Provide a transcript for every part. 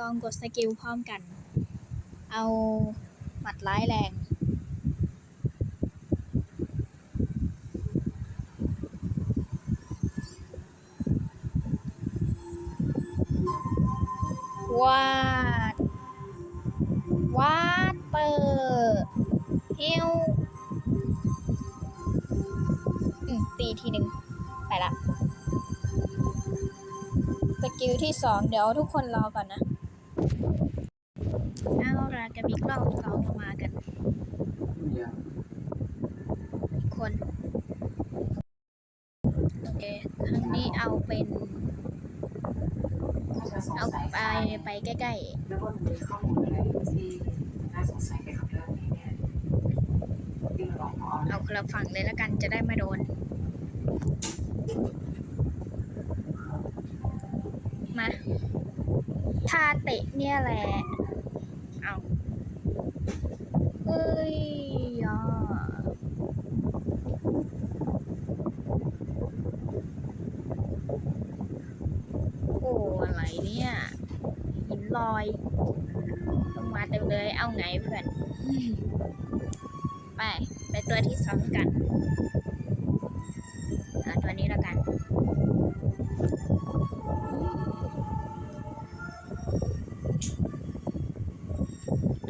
ลองกดสกิลพร้อมกัน เอาหมัดร้ายแรง วาด วาดเปิดเฮวอืมตีทีหนึ่งไปละ สกิลที่สองเดี๋ยวทุกคนรอก่อนนะ เอาละกับอีกรอบสองเรามากันอีกคนโอเคครั้งนี้เอาเป็นเอาไปไปใกล้ๆแล้วก็มีข้อมูลอะไรที่น่าสงสัยเกี่ยวกับเรื่องนี้เนี่ยที่เราลองพอๆเอาคนละฝั่งเลยแล้วกันจะได้ไม่โดน มา ท่าเตะเนี่ยแหละ เอาเฮ้ยอะโอ้อะไรเนี่ย หินลอยลงมาเต็มเลย เอาไงเพื่อน ไป ไปตัวที่สองกัน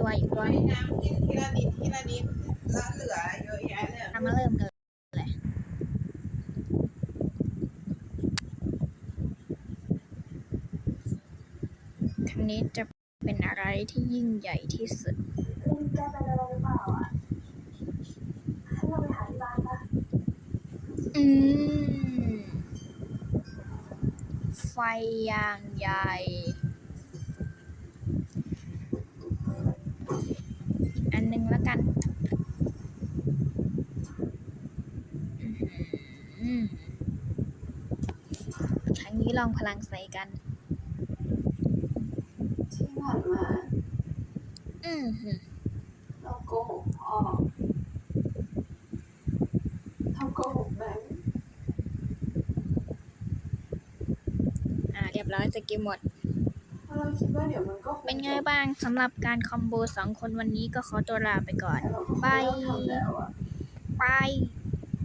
ตัวอีกตัวนึงน้ำกินทีละนิดทีละนิดแล้วเหลือเยอะแยะเลยทำมาเริ่มกันเลยครั้งนี้จะเป็นอะไรที่ยิ่งใหญ่ที่สุดอะไรหรือเปล่าอะให้เราไปหาที่บ้านปะอืม ไฟอย่างใหญ่ อัน หนึงแล้วกันอืมครั้งนี้ลองพลังใส่กัน ที่ผ่านมาอืมหืมเราโกหกพ่อเราโกหกแบงค์อ่า เรียบร้อยสกิลหมดเพราะเรา คิดว่าเดี๋ยวมันก็คเป็นไงบ้างสำหรับการคอมโบสองคนวันนี้ก็ขอตัวลาไปก่อนเราก็คงบายเลิกทำแล้วอะบาย